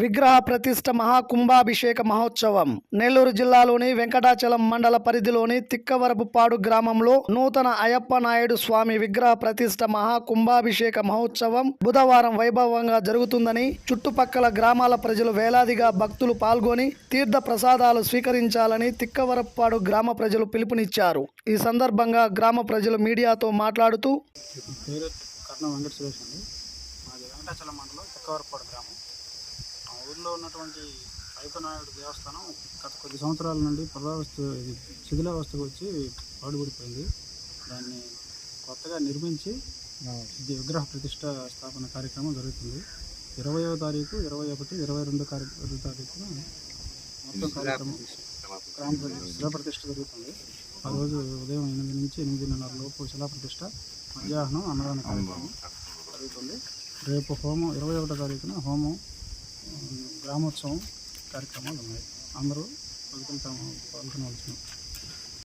విగ్రహ ప్రతిష్ట మహాకుంభాభిషేక మహోత్సవం. నెల్లూరు జిల్లాలోని వెంకటాచలం మండల పరిధిలోని తిక్కవరపుపాడు గ్రామంలో నూతన అయ్యప్ప నాయుడు స్వామి విగ్రహ ప్రతిష్ట మహాకుంభాభిషేక మహోత్సవం బుధవారం వైభవంగా జరుగుతుందని చుట్టుపక్కల గ్రామాల ప్రజలు వేలాదిగా భక్తులు పాల్గొని తీర్థ ప్రసాదాలు స్వీకరించాలని తిక్కవరపుపాడు గ్రామ ప్రజలు పిలుపునిచ్చారు. ఈ సందర్భంగా గ్రామ ప్రజలు మీడియాతో మాట్లాడుతూ వెంకటాచలం మండలం తిక్కవరపాడు గ్రామం. ఊర్లో ఉన్నటువంటి అయ్యప్పనాయుడు దేవస్థానం గత కొద్ది సంవత్సరాల నుండి పురావస్తు ఇది శిథిలావస్థకు వచ్చి పాడుపడిపోయింది. దాన్ని కొత్తగా నిర్మించి ఇది విగ్రహ ప్రతిష్ట స్థాపన కార్యక్రమం జరుగుతుంది. ఇరవయో తారీఖు ఇరవై ఒకటి ఇరవై రెండు రెండు తారీఖున మొత్తం కార్యక్రమం గ్రామ ప్రతి- శిలా ప్రతిష్ట జరుగుతుంది. ఆ రోజు ఉదయం ఎనిమిది నుంచి ఎనిమిదిన్నర లోపు శిలా ప్రతిష్ట మధ్యాహ్నం అన్నదాన కార్యక్రమం జరుగుతుంది. రేపు హోమం ఇరవై ఒకటో తారీఖున హోమం గ్రామోత్సవం కార్యక్రమాలు ఉన్నాయి. అందరూ భక్తులు తాము పాల్గొనవలసిన